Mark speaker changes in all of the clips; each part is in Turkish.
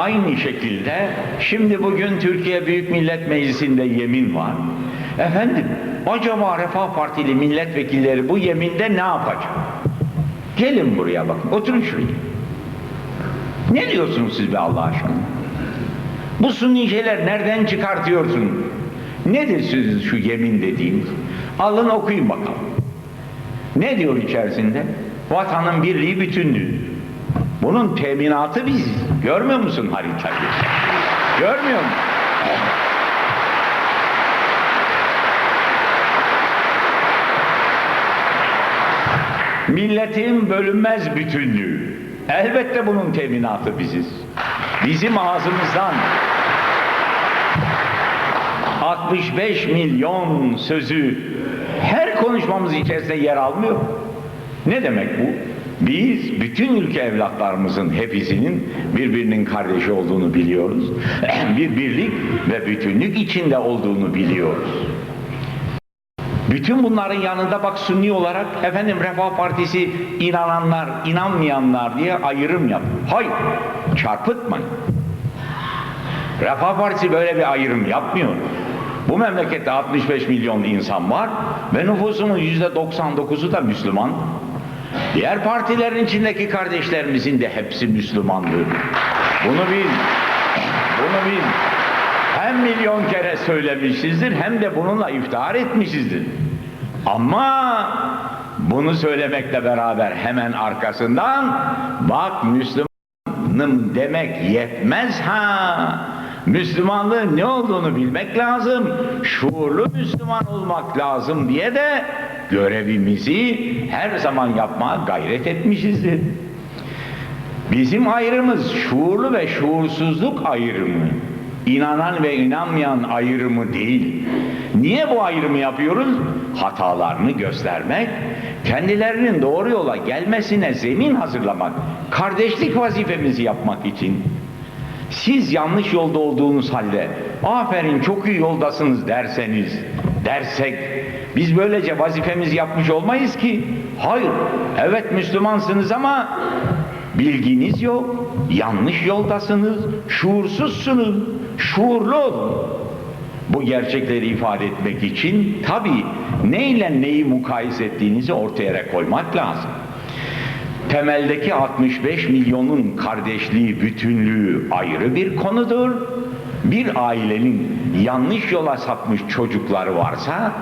Speaker 1: Aynı şekilde şimdi bugün Türkiye Büyük Millet Meclisi'nde yemin var. Efendim acaba Refah Partili milletvekilleri bu yeminde ne yapacak? Gelin buraya bakın oturun şuraya. Ne diyorsunuz siz be Allah aşkına? Bu sunni şeyler nereden çıkartıyorsun? Nedir siz şu yemin dediğiniz? Alın okuyun bakalım. Ne diyor içerisinde? Vatanın birliği bütünlüğü. Bunun teminatı biz. Görmüyor musun haritayı? Görmüyor musun? Milletin bölünmez bütünlüğü. Elbette bunun teminatı biziz. Bizim ağzımızdan 65 milyon sözü her konuşmamız içerisinde yer almıyor. Ne demek bu? Biz bütün ülke evlatlarımızın hepsinin birbirinin kardeşi olduğunu biliyoruz. Bir birlik ve bütünlük içinde olduğunu biliyoruz. Bütün bunların yanında bak Sünni olarak efendim Refah Partisi inananlar, inanmayanlar diye ayrım yap. Hayır, çarpıtmayın. Refah Partisi böyle bir ayrım yapmıyor. Bu memlekette 65 milyon insan var ve nüfusunun yüzde 99'u da Müslüman. Diğer partilerin içindeki kardeşlerimizin de hepsi Müslümandır. Bunu bil. Bunu bil. Hem milyon kere söylemişizdir hem de bununla iftihar etmişizdir. Ama bunu söylemekle beraber hemen arkasından bak Müslümanım demek yetmez ha. Müslümanlığın ne olduğunu bilmek lazım. Şuurlu Müslüman olmak lazım diye de görevimizi her zaman yapmaya gayret etmişizdir. Bizim ayrımız şuurlu ve şuursuzluk ayrımı. İnanan ve inanmayan ayrımı değil. Niye bu ayrımı yapıyoruz? Hatalarını göstermek, kendilerinin doğru yola gelmesine zemin hazırlamak, kardeşlik vazifemizi yapmak için. Siz yanlış yolda olduğunuz halde aferin çok iyi yoldasınız derseniz, dersek biz böylece vazifemizi yapmış olmayız ki. Hayır, evet Müslümansınız ama bilginiz yok, yanlış yoldasınız, şuursuzsunuz, şuurlu olun. Bu gerçekleri ifade etmek için tabi neyle neyi mukayese ettiğinizi ortaya koymak lazım. Temeldeki 65 milyonun kardeşliği, bütünlüğü ayrı bir konudur. Bir ailenin yanlış yola sapmış çocukları varsa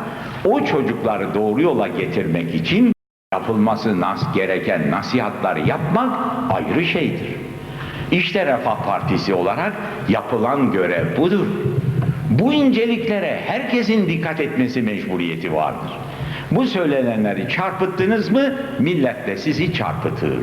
Speaker 1: o çocukları doğru yola getirmek için yapılması nas gereken nasihatları yapmak ayrı şeydir. İşte Refah Partisi olarak yapılan görev budur. Bu inceliklere herkesin dikkat etmesi mecburiyeti vardır. Bu söylenenleri çarpıttınız mı millet de sizi çarpıtır.